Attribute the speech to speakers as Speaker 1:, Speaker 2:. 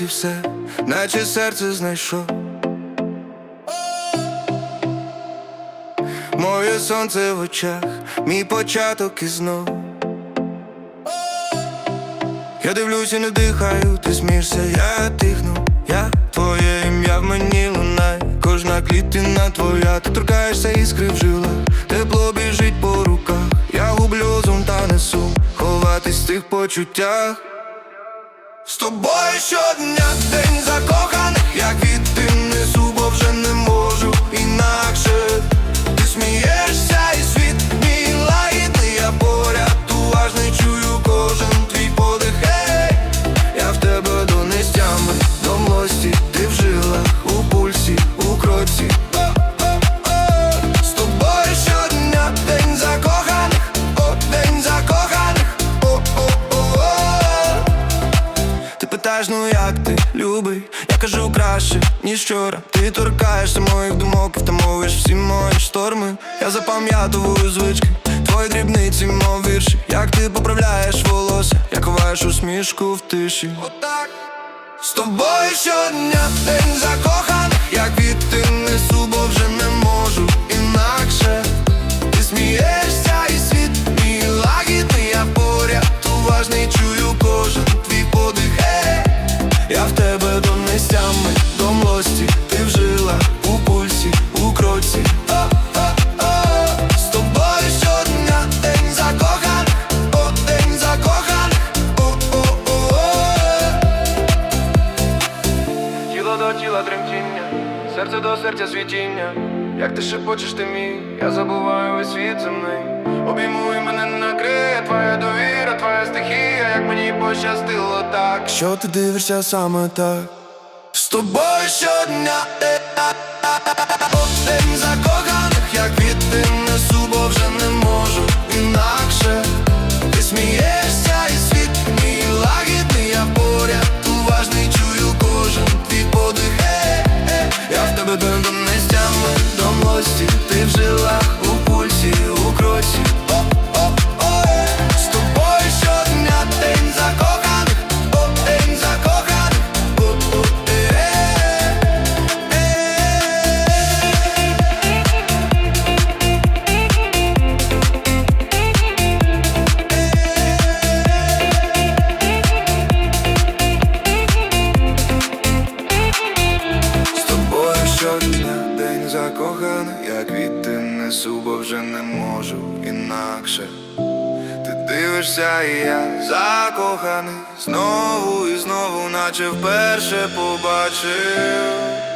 Speaker 1: і все, наче серце знайшов. Моє сонце в очах, мій початок і знов. Я дивлюся, не дихаю, ти смієшся, я тихну, я твоє ім'я в мені лунає, кожна клітина твоя, ти торкаєшся іскри в жилах, тепло біжить по руках, я гублю розум та несу, ховатись в цих почуттях. Тобою щодня день закоханих, питаєш, ну як ти, любий, я кажу краще, ніж вчора. Ти торкаєшся моїх думок і втамовуєш всі мої шторми. Я запам'ятовую звички, твої дрібниці, мов вірші. Як ти поправляєш волосся, я ховаєш усмішку в тиші. Отак. З тобою щодня день закоханих, до тремтіння, серце до серця світіння. Як ти шепочеш ти мій, я забуваю весь світ земний. Обіймуй мене накриє, твоя довіра, твоя стихія, як мені пощастило так. Що ти дивишся саме так? З тобою щодня е, а, закоханий, як від несу, бо вже не можу інакше. Ти дивишся, і я закоханий знову і знову, наче вперше побачив.